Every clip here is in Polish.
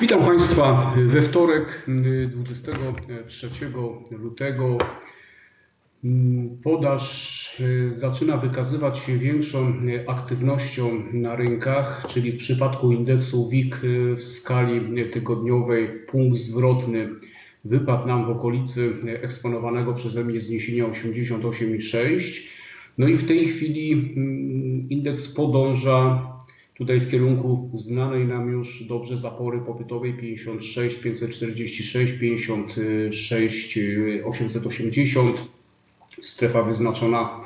Witam Państwa we wtorek 23 lutego. Podaż zaczyna wykazywać się większą aktywnością na rynkach, czyli w przypadku indeksu WIG w skali tygodniowej punkt zwrotny wypadł nam w okolicy eksponowanego przeze mnie zniesienia 88,6. No i w tej chwili indeks podąża tutaj w kierunku znanej nam już dobrze zapory popytowej 56, 546, 56, 880. Strefa wyznaczona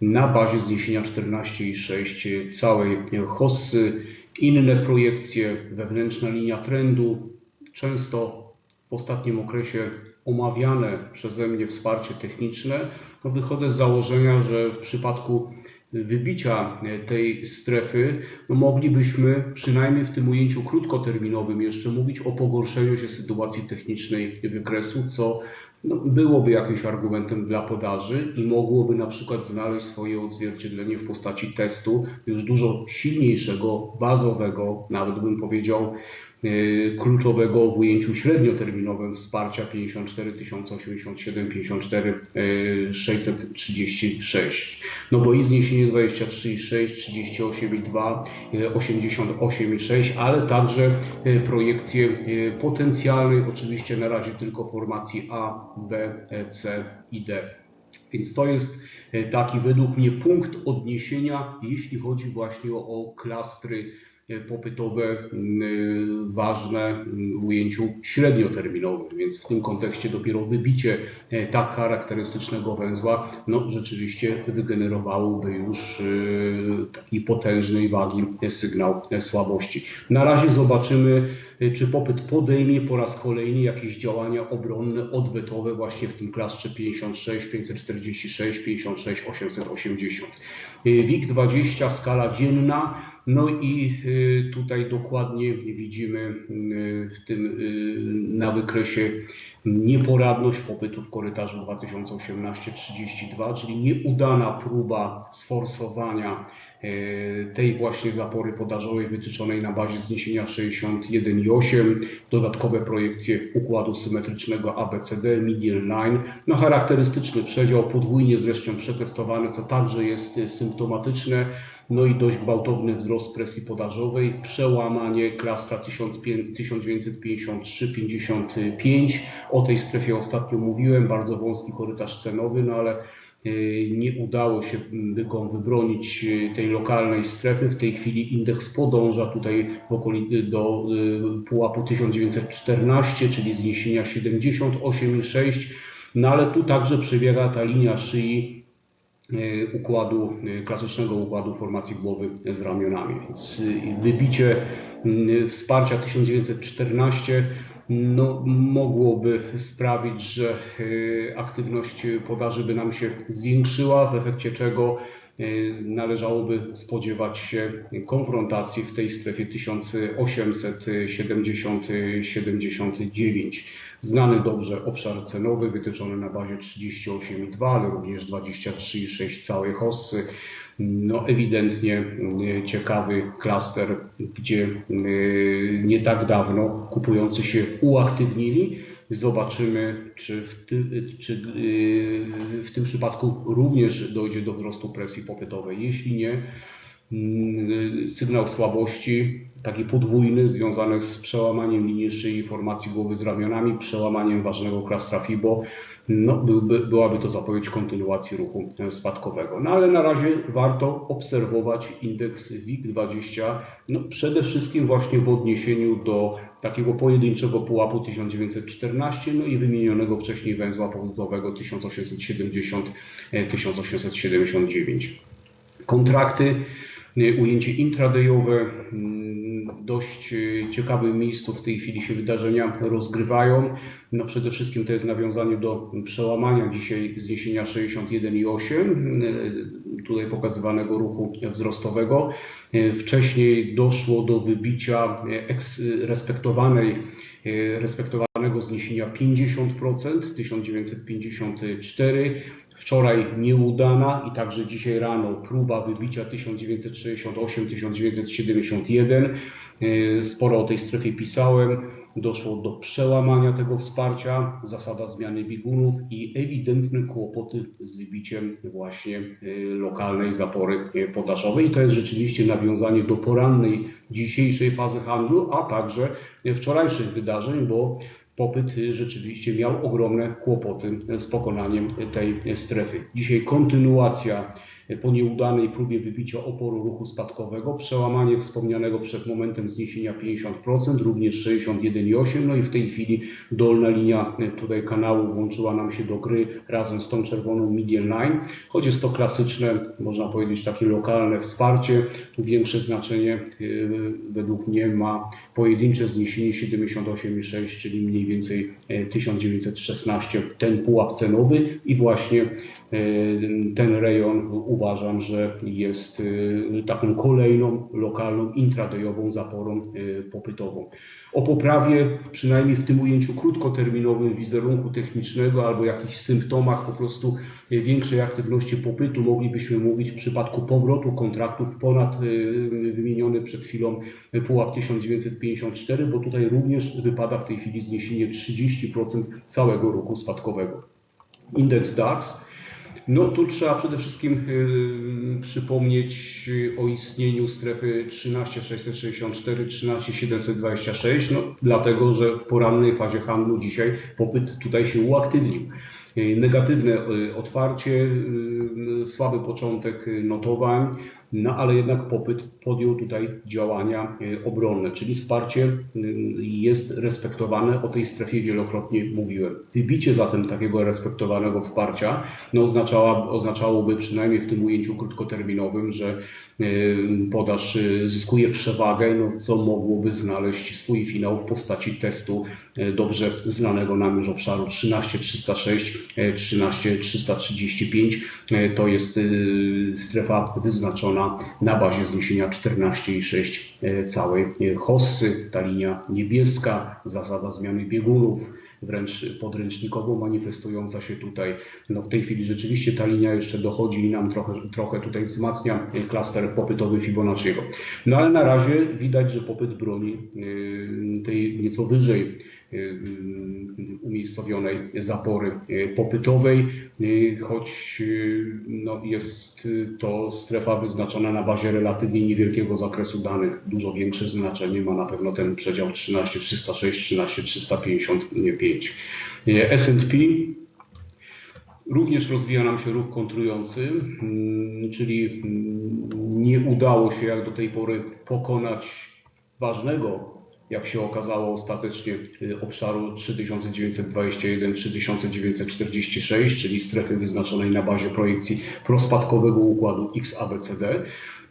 na bazie zniesienia 14,6 całej hossy. Inne projekcje, wewnętrzna linia trendu, często w ostatnim okresie omawiane przeze mnie wsparcie techniczne. No wychodzę z założenia, że w przypadku wybicia tej strefy, no moglibyśmy przynajmniej w tym ujęciu krótkoterminowym jeszcze mówić o pogorszeniu się sytuacji technicznej wykresu, co no, byłoby jakimś argumentem dla podaży i mogłoby na przykład znaleźć swoje odzwierciedlenie w postaci testu już dużo silniejszego, bazowego, nawet bym powiedział, kluczowego w ujęciu średnioterminowym wsparcia 54 087, 54 636. No bo i zniesienie 23,6, 38,2, 88,6, ale także y, projekcje y, potencjalnej, oczywiście na razie tylko formacji A, B, C i D. Więc to jest taki według mnie punkt odniesienia, jeśli chodzi właśnie o, o klastry E, popytowe ważne w ujęciu średnioterminowym, więc w tym kontekście dopiero wybicie tak charakterystycznego węzła no, rzeczywiście wygenerowałoby już taki potężnej wagi sygnał słabości. Na razie zobaczymy, czy popyt podejmie po raz kolejny jakieś działania obronne, odwetowe właśnie w tym klastrze 56, 546, 56, 880. WIG 20 skala dzienna no i y, tutaj dokładnie widzimy y, w tym y, na wykresie nieporadność popytu w korytarzu 2018-32, czyli nieudana próba sforsowania tej właśnie zapory podażowej wytyczonej na bazie zniesienia 61,8, dodatkowe projekcje układu symetrycznego ABCD, median line, no charakterystyczny przedział, podwójnie zresztą przetestowany, co także jest symptomatyczne. No i dość gwałtowny wzrost presji podażowej, przełamanie klastra 1953-55. O tej strefie ostatnio mówiłem, bardzo wąski korytarz cenowy, no ale e, nie udało się bykom wybronić e, tej lokalnej strefy. W tej chwili indeks podąża tutaj w okolicy do e, pułapu 1914, czyli zniesienia 78,6. No ale tu także przebiega ta linia szyi układu, klasycznego układu formacji głowy z ramionami. Więc wybicie wsparcia 1914 no, mogłoby sprawić, że aktywność podaży by nam się zwiększyła, w efekcie czego należałoby spodziewać się konfrontacji w tej strefie 1870-79. Znany dobrze obszar cenowy wytyczony na bazie 38,2, ale również 23,6 całej hossy. No ewidentnie e, ciekawy klaster, gdzie e, nie tak dawno kupujący się uaktywnili. Zobaczymy, czy w, ty, czy e, w tym przypadku również dojdzie do wzrostu presji popytowej. Jeśli nie, sygnał słabości taki podwójny, związany z przełamaniem linii szyi, formacji głowy z ramionami, przełamaniem ważnego klastra FIBO, no, byłby, byłaby to zapowiedź kontynuacji ruchu spadkowego. No ale na razie warto obserwować indeks WIG20, no, przede wszystkim właśnie w odniesieniu do takiego pojedynczego pułapu 1914, no i wymienionego wcześniej węzła powodowego 1870-1879. Kontrakty, ujęcie intradayowe, dość e, ciekawym miejscu w tej chwili się wydarzenia rozgrywają. No przede wszystkim to jest nawiązanie do przełamania dzisiaj zniesienia 61,8, e, tutaj pokazywanego ruchu wzrostowego. Wcześniej doszło do wybicia respektowanej, respektowanego zniesienia 50%, 1954, Wczoraj nieudana i także dzisiaj rano próba wybicia 1968-1971. E, Sporo o tej strefie pisałem. Doszło do przełamania tego wsparcia, zasada zmiany biegunów i ewidentne kłopoty z wybiciem właśnie e, lokalnej zapory e, podażowej. I to jest rzeczywiście nawiązanie do porannej dzisiejszej fazy handlu, a także wczorajszych wydarzeń, bo popyt rzeczywiście miał ogromne kłopoty z pokonaniem tej strefy. Dzisiaj kontynuacja po nieudanej próbie wybicia oporu ruchu spadkowego, przełamanie wspomnianego przed momentem zniesienia 50%, również 61,8, no i w tej chwili dolna linia y, tutaj kanału włączyła nam się do gry razem z tą czerwoną median line, choć jest to klasyczne, można powiedzieć takie lokalne wsparcie, tu większe znaczenie y, według mnie ma pojedyncze zniesienie 78,6, czyli mniej więcej e, 1916, ten pułap cenowy i właśnie e, ten rejon uważam, że jest e, taką kolejną lokalną intradayową zaporą e, popytową. O poprawie, przynajmniej w tym ujęciu krótkoterminowym wizerunku technicznego albo jakichś symptomach po prostu większej aktywności popytu moglibyśmy mówić w przypadku powrotu kontraktów ponad e, wymieniony przed chwilą pułap 1954, bo tutaj również wypada w tej chwili zniesienie 30% całego ruchu spadkowego. Indeks DAX. No tu trzeba przede wszystkim y, przypomnieć y, o istnieniu strefy 13664, 13726, no dlatego, że w porannej fazie handlu dzisiaj popyt tutaj się uaktywnił. Y, Negatywne otwarcie, słaby początek notowań, no ale jednak popyt podjął tutaj działania y, obronne, czyli wsparcie jest respektowane. O tej strefie wielokrotnie mówiłem. Wybicie zatem takiego respektowanego wsparcia no, oznaczała, oznaczałoby przynajmniej w tym ujęciu krótkoterminowym, że y, podaż y, zyskuje przewagę, no, co mogłoby znaleźć swój finał w postaci testu dobrze znanego nam już obszaru 13306, y, 13335. Y, To jest strefa wyznaczona na bazie zniesienia 14,6 e, całej e, hossy. Ta linia niebieska, zasada zmiany biegunów, wręcz podręcznikowo manifestująca się tutaj. No w tej chwili rzeczywiście ta linia jeszcze dochodzi i nam trochę, trochę tutaj wzmacnia e, klaster popytowy Fibonacciego. No ale na razie widać, że popyt broni tej nieco wyżej umiejscowionej zapory e, popytowej, choć no, jest to strefa wyznaczona na bazie relatywnie niewielkiego zakresu danych. Dużo większe znaczenie ma na pewno ten przedział 13306, 13355. E, S&P Również rozwija nam się ruch kontrujący, mm, czyli mm, nie udało się jak do tej pory pokonać ważnego, jak się okazało ostatecznie, y, obszaru 3921-3946, czyli strefy wyznaczonej na bazie projekcji prospadkowego układu XABCD.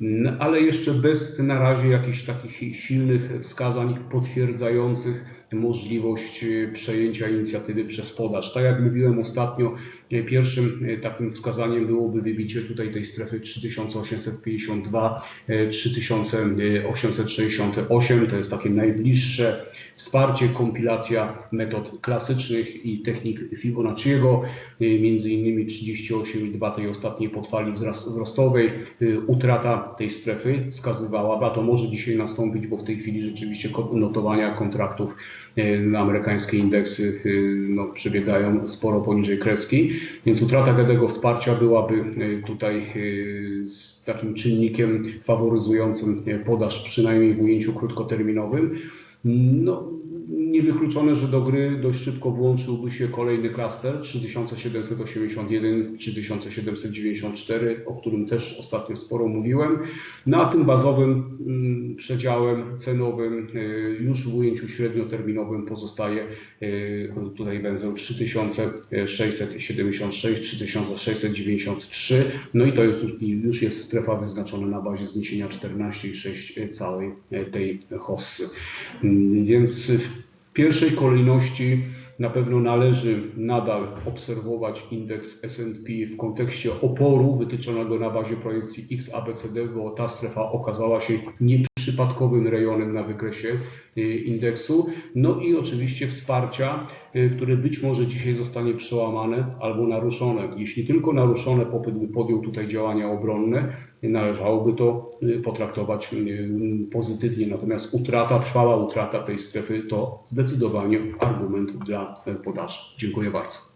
Mm, ale jeszcze bez na razie jakichś takich silnych wskazań potwierdzających możliwość y, przejęcia inicjatywy przez podaż. Tak jak mówiłem ostatnio, y, pierwszym y, takim wskazaniem byłoby wybicie tutaj tej strefy 3852, y, 3868, to jest takie najbliższe wsparcie, kompilacja metod klasycznych i technik Fibonacciego, między innymi 38,2 tej ostatniej podfali wzrostowej. Utrata tej strefy wskazywała, a to może dzisiaj nastąpić, bo w tej chwili rzeczywiście notowania kontraktów amerykańskie indeksy y, no, przebiegają sporo poniżej kreski, więc utrata tego wsparcia byłaby y, tutaj takim czynnikiem faworyzującym podaż, przynajmniej w ujęciu krótkoterminowym. No, niewykluczone, że do gry dość szybko włączyłby się kolejny klaster 3781, 3794, o którym też ostatnio sporo mówiłem. Na tym bazowym mm, przedziałem cenowym y, już w ujęciu średnioterminowym pozostaje y, tutaj węzeł 3676, 3693, no i to już, jest strefa wyznaczona na bazie zniesienia 14,6 całej tej hossy. Mm, Więc w pierwszej kolejności na pewno należy nadal obserwować indeks S&P w kontekście oporu wytyczonego na bazie projekcji XABCD, bo ta strefa okazała się przypadkowym rejonem na wykresie y, indeksu. No i oczywiście wsparcia, y, które być może dzisiaj zostanie przełamane albo naruszone. Jeśli tylko naruszone, popyt by podjął tutaj działania obronne, należałoby to y, potraktować pozytywnie. Natomiast utrata, trwała utrata tej strefy to zdecydowanie argument dla y, podaży. Dziękuję bardzo.